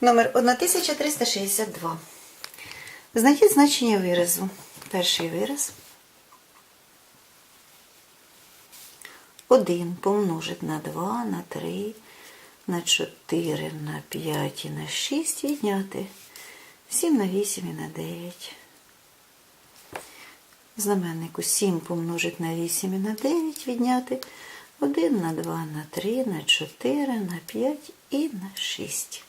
Номер 1362. Знайдіть значення виразу. Перший вираз. 1 помножить на 2, на 3, на 4, на 5 і на 6 відняти. 7 на 8 і на 9. Знаменнику 7 помножить на 8 і на 9 відняти. 1 на 2, на 3, на 4, на 5 і на 6.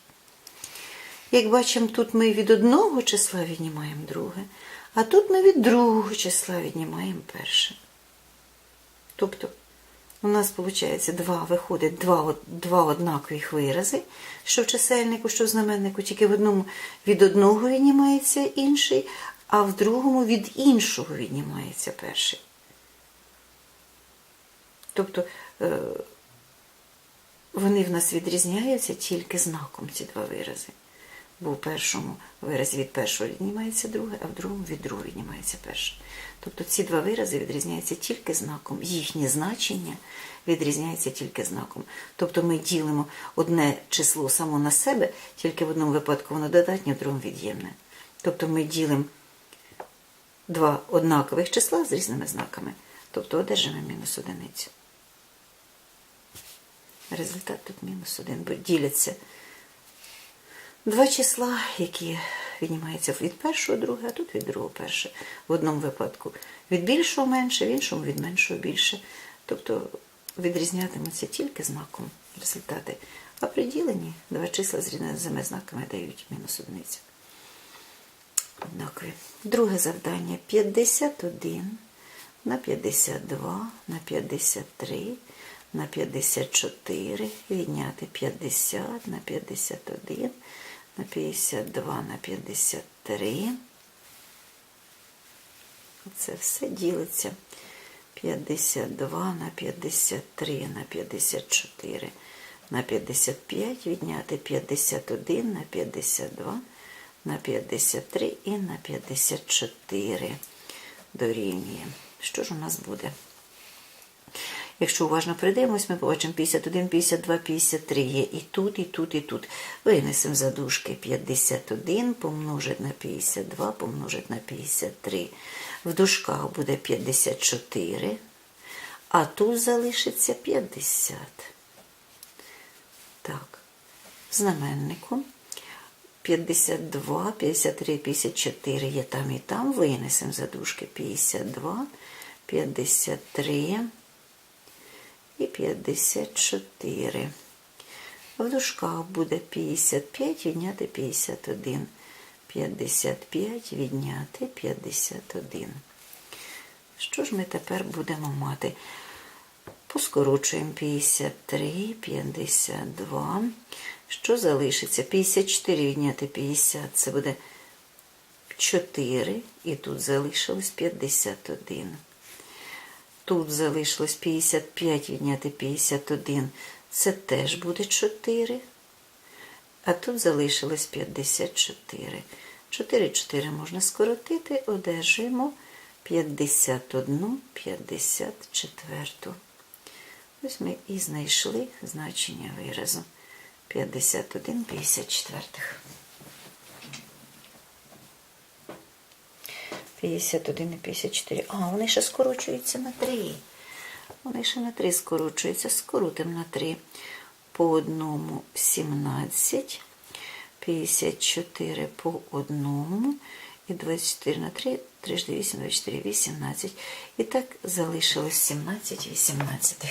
Як бачимо, тут ми від одного числа віднімаємо друге, а тут ми від другого числа віднімаємо перше. Тобто, у нас виходить два, виходить два, два однакових вирази, що в чисельнику, що в знаменнику, тільки в одному від одного віднімається інший, а в другому від іншого віднімається перший. Тобто е, вони в нас відрізняються тільки знаком, ці два вирази. Бо в першому виразі від першого віднімається друге, а в другому від другого віднімається перше. Тобто ці два вирази відрізняються тільки знаком. Їхнє значення відрізняється тільки знаком. Тобто ми ділимо одне число само на себе, тільки в одному випадку воно додатнє, в другому від'ємне. Тобто ми ділимо два однакових числа з різними знаками. Тобто одержимо мінус одиницю. Результат тут мінус один, бо діляться два числа, які віднімаються від першого друге, а тут від другого перше. В одному випадку від більшого менше, в іншому від меншого більше. Тобто відрізнятимуться тільки знаком результати. А при діленні два числа з різними знаками дають мінус одиницю. Однакові. Друге завдання 51 на 52 на 53 на 54 відняти 50 на 51 на 52 на 53. Це все ділиться. 52 на 53 на 54 на 55 відняти 51 на 52 на 53 і на 54 дорівнює. Що ж у нас буде? Якщо уважно придивимось, ми побачимо 51, 52, 53 є і тут, і тут, і тут. Винесемо за дужки 51 помножить на 52, помножить на 53. В дужках буде 54, а тут залишиться 50. Так, знаменнику 52, 53, 54 є там і там. Винесемо за дужки 52, 53 і 54. В дужках буде 55 відняти 51. 55 відняти 51. Що ж ми тепер будемо мати? Поскорочуємо 53, 52. Що залишиться? 54 відняти 50, це буде 4, і тут залишилось 51. Тут залишилось 55 відняти 51, це теж буде 4. А тут залишилось 54. 4, 4 можна скоротити, одержуємо 51, 54. Ось ми і знайшли значення виразу 51, 54. 51 і 54. А, вони ще скорочуються на 3. Вони ще на 3 скорочуються. Скоротимо на 3. По одному 17, 54 по одному. І 24 на 3, 3 8, 24, 18. І так залишилось 17 18.